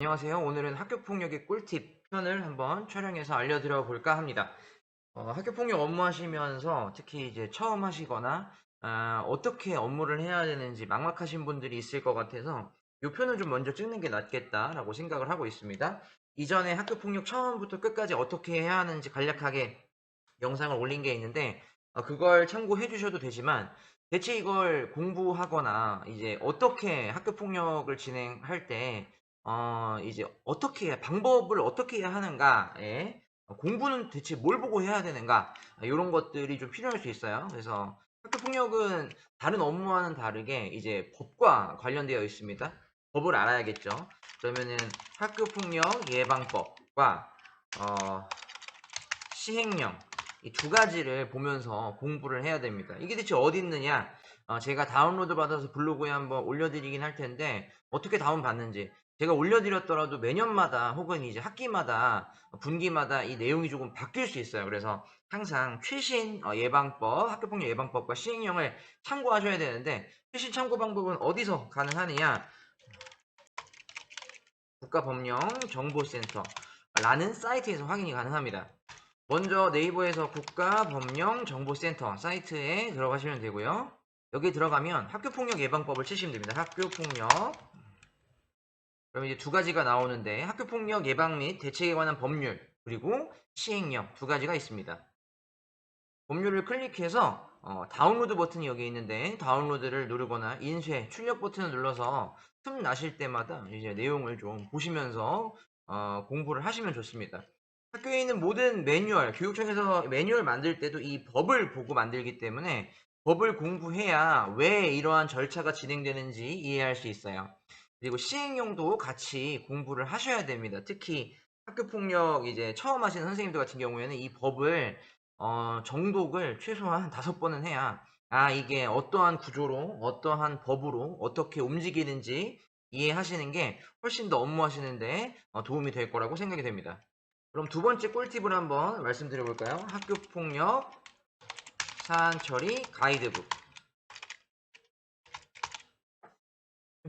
안녕하세요. 오늘은 학교폭력의 꿀팁 편을 한번 촬영해서 알려드려 볼까 합니다. 어, 학교폭력 업무하시면서 특히 이제 처음 하시거나 아, 어떻게 업무를 해야 되는지 막막하신 분들이 있을 것 같아서 이 편을 좀 먼저 찍는 게 낫겠다라고 생각을 하고 있습니다. 이전에 학교폭력 처음부터 끝까지 어떻게 해야 하는지 간략하게 영상을 올린 게 있는데 어, 그걸 참고해 주셔도 되지만 대체 이걸 공부하거나 이제 어떻게 학교폭력을 진행할 때 어, 이제 어떻게 방법을 어떻게 해야 하는가에 어, 공부는 대체 뭘 보고 해야 되는가 이런 것들이 좀 필요할 수 있어요. 그래서 학교폭력은 다른 업무와는 다르게 이제 법과 관련되어 있습니다. 법을 알아야겠죠. 그러면은 학교폭력 예방법과 어, 시행령 이 두 가지를 보면서 공부를 해야 됩니다. 이게 대체 어디 있느냐? 어, 제가 다운로드 받아서 블로그에 한번 올려드리긴 할 텐데 어떻게 다운 받는지 제가 올려드렸더라도 매년마다 혹은 이제 학기마다 분기마다 이 내용이 조금 바뀔 수 있어요. 그래서 항상 최신 어, 예방법, 학교폭력 예방법과 시행령을 참고하셔야 되는데 최신 참고 방법은 어디서 가능하느냐? 국가법령정보센터라는 사이트에서 확인이 가능합니다. 먼저 네이버에서 국가법령정보센터 사이트에 들어가시면 되고요. 여기 들어가면 학교폭력 예방법을 치시면 됩니다. 학교폭력 그럼 이제 두 가지가 나오는데 학교 폭력 예방 및 대책에 관한 법률 그리고 시행령 두 가지가 있습니다. 법률을 클릭해서 어, 다운로드 버튼이 여기 있는데 다운로드를 누르거나 인쇄, 출력 버튼을 눌러서 틈 나실 때마다 이제 내용을 좀 보시면서 어, 공부를 하시면 좋습니다. 학교에 있는 모든 매뉴얼, 교육청에서 매뉴얼 만들 때도 이 법을 보고 만들기 때문에 법을 공부해야 왜 이러한 절차가 진행되는지 이해할 수 있어요. 그리고 시행령도 같이 공부를 하셔야 됩니다. 특히 학교폭력 이제 처음 하시는 선생님들 같은 경우에는 이 법을 어, 정독을 최소한 다섯 번은 해야 아 이게 어떠한 구조로 어떠한 법으로 어떻게 움직이는지 이해하시는 게 훨씬 더 업무하시는데 어, 도움이 될 거라고 생각이 됩니다. 그럼 두 번째 꿀팁을 한번 말씀드려 볼까요? 학교폭력 사안 처리 가이드북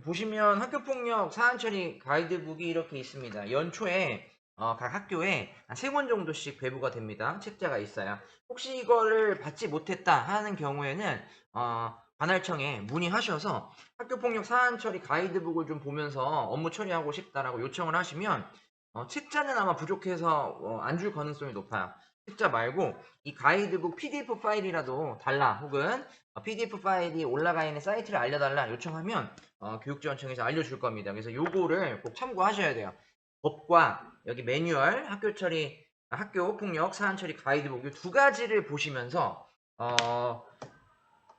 보시면 학교폭력 사안처리 가이드북이 이렇게 있습니다. 연초에 어, 각 학교에 세 권 정도씩 배부가 됩니다. 책자가 있어요. 혹시 이거를 받지 못했다 하는 경우에는 어, 관할청에 문의하셔서 학교폭력 사안 처리 가이드북을 좀 보면서 업무 처리하고 싶다라고 요청을 하시면 어, 책자는 아마 부족해서 어, 안줄 가능성이 높아요. 책자 말고 이 가이드북 PDF 파일이라도 달라 혹은 PDF 파일이 올라가 있는 사이트를 알려달라 요청하면 어, 교육지원청에서 알려줄 겁니다. 그래서 요거를 꼭 참고하셔야 돼요. 법과 여기 매뉴얼, 학교 처리, 학교 폭력 사안 처리 가이드북 이 두 가지를 보시면서 어,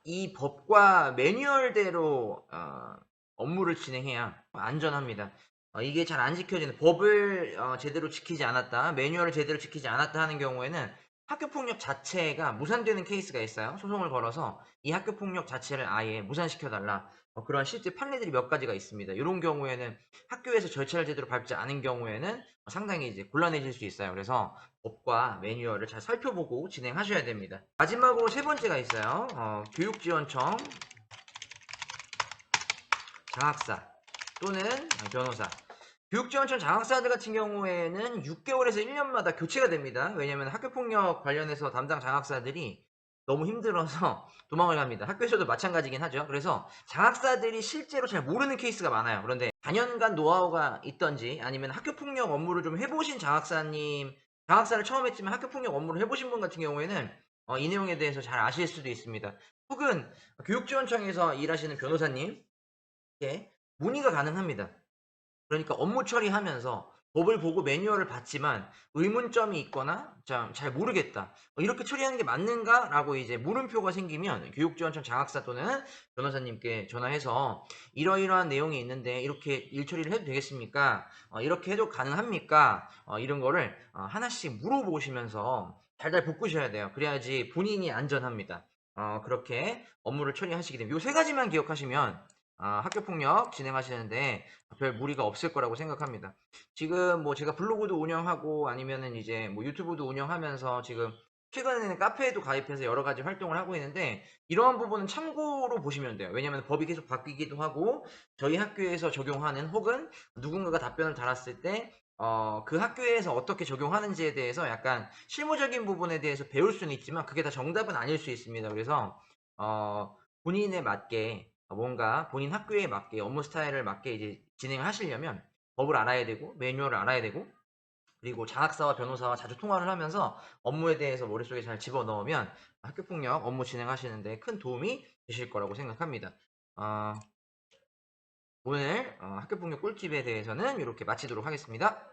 이 법과 매뉴얼대로 어, 업무를 진행해야 안전합니다. 어, 이게 잘 안 지켜지는 법을 어, 제대로 지키지 않았다, 매뉴얼을 제대로 지키지 않았다 하는 경우에는 학교 폭력 자체가 무산되는 케이스가 있어요. 소송을 걸어서 이 학교 폭력 자체를 아예 무산시켜 달라. 어, 그런 실제 판례들이 몇 가지가 있습니다. 이런 경우에는 학교에서 절차를 제대로 밟지 않은 경우에는 상당히 이제 곤란해질 수 있어요. 그래서 법과 매뉴얼을 잘 살펴보고 진행하셔야 됩니다. 마지막으로 세 번째가 있어요. 어, 교육지원청 장학사 또는 변호사 교육지원청 장학사들 같은 경우에는 6개월에서 1년마다 교체가 됩니다. 왜냐하면 학교폭력 관련해서 담당 장학사들이 너무 힘들어서 도망을 갑니다. 학교에서도 마찬가지긴 하죠. 그래서 장학사들이 실제로 잘 모르는 케이스가 많아요. 그런데 4년간 노하우가 있던지 아니면 학교폭력 업무를 좀 해보신 장학사님, 장학사를 처음 했지만 학교폭력 업무를 해보신 분 같은 경우에는 어, 이 내용에 대해서 잘 아실 수도 있습니다. 혹은 교육지원청에서 일하시는 변호사님, 예, 문의가 가능합니다. 그러니까 업무 처리하면서 법을 보고 매뉴얼을 봤지만 의문점이 있거나 잘 모르겠다. 어, 이렇게 처리하는 게 맞는가? 라고 이제 물음표가 생기면 교육지원청 장학사 또는 변호사님께 전화해서 이러이러한 내용이 있는데 이렇게 일 처리를 해도 되겠습니까? 어, 이렇게 해도 가능합니까? 어, 이런 거를 어, 하나씩 물어보시면서 달달 볶으셔야 돼요. 그래야지 본인이 안전합니다. 어, 그렇게 업무를 처리하시게 됩니다. 이 세 가지만 기억하시면 아, 학교 폭력 진행하시는데 별 무리가 없을 거라고 생각합니다. 지금 뭐 제가 블로그도 운영하고 아니면은 이제 뭐 유튜브도 운영하면서 지금 최근에는 카페에도 가입해서 여러 가지 활동을 하고 있는데 이러한 부분은 참고로 보시면 돼요. 왜냐하면 법이 계속 바뀌기도 하고 저희 학교에서 적용하는 혹은 누군가가 답변을 달았을 때 어, 그 학교에서 어떻게 적용하는지에 대해서 약간 실무적인 부분에 대해서 배울 수는 있지만 그게 다 정답은 아닐 수 있습니다. 그래서 어, 본인에 맞게 뭔가 본인 학교에 맞게 업무 스타일을 맞게 이제 진행을 하시려면 법을 알아야 되고 매뉴얼을 알아야 되고 그리고 장학사와 변호사와 자주 통화를 하면서 업무에 대해서 머릿속에 잘 집어넣으면 학교폭력 업무 진행하시는데 큰 도움이 되실 거라고 생각합니다. 어, 오늘 어, 학교폭력 꿀팁에 대해서는 이렇게 마치도록 하겠습니다.